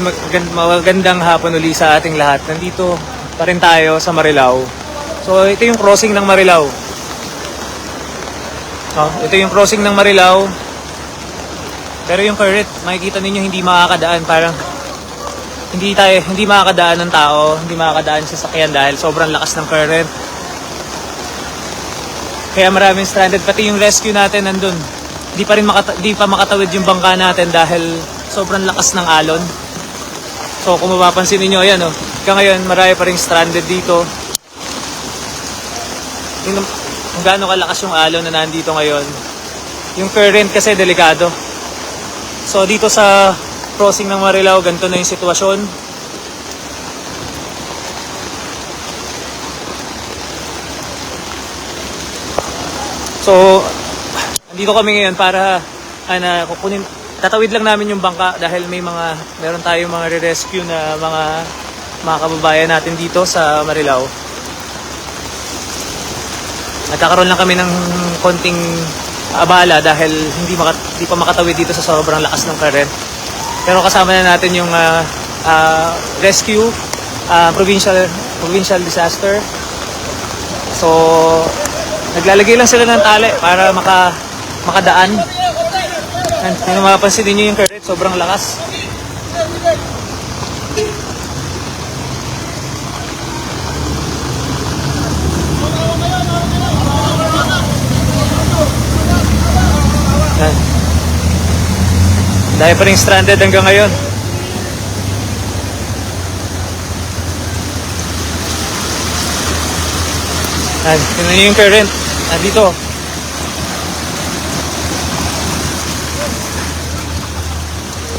mag- magandang hapon uli sa ating lahat. Nandito pa rin tayo sa Marilao. So ito yung crossing ng Marilao. Oh, ito yung crossing ng Marilao. Pero yung current, makikita ninyo hindi makakadaan. Parang hindi tayo, hindi makakadaan ng tao, hindi makakadaan sa sakyan dahil sobrang lakas ng current. Kaya maraming stranded, pati yung rescue natin nandun. Di pa rin makata- di pa makatawid yung bangka natin dahil sobrang lakas ng alon. So kung mapapansin niyo ayan oh, hanggang ngayon marami pa rin stranded dito. Yung, kung gaano kalakas yung alon na nandito ngayon. Yung current kasi delikado. So dito sa crossing ng Marilao, ganito na yung sitwasyon. So, andito kami ngayon para ano, kukunin tatawid lang namin yung bangka dahil may mga meron tayong mga re-rescue na mga mga kababayan natin dito sa Marilao. Nagkakaroon lang kami ng konting abala dahil hindi, maka, hindi pa makatawid dito sa sobrang lakas ng current. Pero kasama na natin yung ah, ah, rescue, ah, provincial provincial disaster. So, naglalagay lang sila ng tali para maka, makadaan. And, kung mapapansin ninyo yung current, sobrang lakas. Yan. Dahil pa rin stranded hanggang ngayon. Yan, tingnan niyo yung current. Nandito.